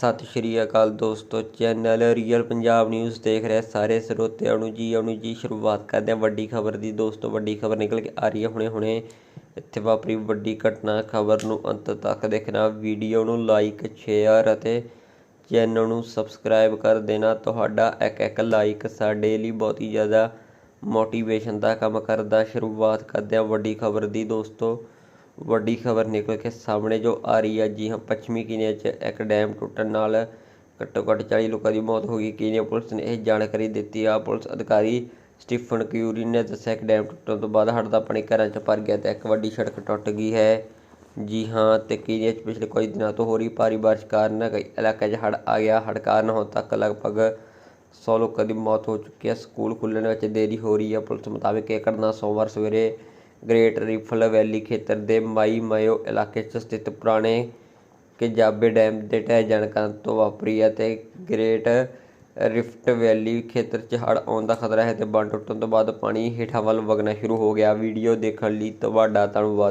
ਸਤਿ ਸ਼੍ਰੀ ਅਕਾਲ ਦੋਸਤੋ, channel real Punjab news ਦੇਖ ਰਹੇ ਸਾਰੇ ਸਰੋਤਿਆਂ ਨੂੰ ਜੀ ਆਉਣੀ ਜੀ ਸ਼ੁਰੂਆਤ ਕਰਦੇ ਹਾਂ ਵੱਡੀ ਖਬਰ ਦੀ। ਦੋਸਤੋ, ਵੱਡੀ ਖਬਰ ਨਿਕਲ ਕੇ ਆ ਰਹੀ ਹੈ ਹੁਣੇ ਹੁਣੇ। ਇੱਥੇ ਵਾਪਰੀ ਵੱਡੀ ਘਟਨਾ, ਖਬਰ ਨੂੰ ਅੰਤ ਤੱਕ ਦੇਖਣਾ। ਵੀਡੀਓ ਨੂੰ ਲਾਈਕ ਸ਼ੇਅਰ ਅਤੇ ਚੈਨਲ ਨੂੰ ਸਬਸਕ੍ਰਾਈਬ ਕਰ ਦੇਣਾ। ਤੁਹਾਡਾ ਇੱਕ ਇੱਕ ਲਾਈਕ ਸਾਡੇ ਲਈ ਬਹੁਤ ਹੀ ਜ਼ਿਆਦਾ ਮੋਟੀਵੇਸ਼ਨ ਦਾ ਕੰਮ ਕਰਦਾ। ਸ਼ੁਰੂਆਤ ਕਰਦੇ ਹਾਂ ਵੱਡੀ ਖਬਰ ਦੀ। ਦੋਸਤੋ ਵੱਡੀ ਖਬਰ ਨਿਕਲ ਕੇ ਸਾਹਮਣੇ ਜੋ ਆ ਰਹੀ ਹੈ ਜੀ ਹਾਂ, ਪੱਛਮੀ ਕੀਨੀਆ 'ਚ ਇੱਕ ਡੈਮ ਟੁੱਟਣ ਨਾਲ ਘੱਟੋ ਘੱਟ 40 ਲੋਕਾਂ ਦੀ ਮੌਤ ਹੋ ਗਈ। ਕੀਨੀਆ ਪੁਲਿਸ ਨੇ ਇਹ ਜਾਣਕਾਰੀ ਦਿੱਤੀ ਆ। ਪੁਲਿਸ ਅਧਿਕਾਰੀ ਸਟੀਫਨ ਕਿਊਰੀ ਨੇ ਦੱਸਿਆ ਕਿ ਡੈਮ ਟੁੱਟਣ ਤੋਂ ਬਾਅਦ ਹੜ੍ਹ ਦਾ ਪਾਣੀ ਘਰਾਂ 'ਚ ਭਰ ਗਿਆ ਤੇ ਇੱਕ ਵੱਡੀ ਸੜਕ ਟੁੱਟ ਗਈ ਹੈ। ਜੀ ਹਾਂ, ਤੇ ਕੀਨੀਆ 'ਚ ਪਿਛਲੇ ਕੁਝ ਦਿਨਾਂ ਤੋਂ ਹੋ ਰਹੀ ਭਾਰੀ ਬਾਰਿਸ਼ ਕਾਰਨ ਕਈ ਇਲਾਕਿਆਂ 'ਚ ਹੜ੍ਹ ਆ ਗਿਆ। ਹੜ੍ਹ ਕਾਰਨ ਹੁਣ ਤੱਕ ਲਗਭਗ 100 ਲੋਕਾਂ ਦੀ ਮੌਤ ਹੋ ਚੁੱਕੀ ਹੈ। ਸਕੂਲ ਖੁੱਲ੍ਹਣ ਵਿੱਚ ਦੇਰੀ ਹੋ ਰਹੀ ਹੈ ਪੁਲਿਸ ਮੁਤਾਬਕ ਇਹ ਘਟਨਾ ਸੋਮਵਾਰ ਸਵੇਰੇ ਗ੍ਰੇਟ ਰਿਫਲ ਵੈਲੀ ਖੇਤਰ ਦੇ ਮਾਈ ਮਾਇਓ ਇਲਾਕੇ 'ਚ ਸਥਿਤ ਪੁਰਾਣੇ ਕਿਜਾਬੇ ਡੈਮ ਦੇ ਢਹਿ ਜਾਣ ਕਾਰਨ ਤੋਂ ਵਾਪਰੀ ਅਤੇ ਗ੍ਰੇਟ ਰਿਫਟ ਵੈਲੀ ਖੇਤਰ 'ਚ ਹੜ੍ਹ ਆਉਣ ਦਾ ਖਤਰਾ ਹੈ ਤੇ ਬੰਨ ਟੁੱਟਣ ਤੋਂ ਬਾਅਦ ਪਾਣੀ ਹੇਠਾਂ ਵੱਲ ਵਗਣਾ ਸ਼ੁਰੂ ਹੋ ਗਿਆ। ਵੀਡੀਓ ਦੇਖਣ ਲਈ ਤੁਹਾਡਾ ਧੰਨਵਾਦ।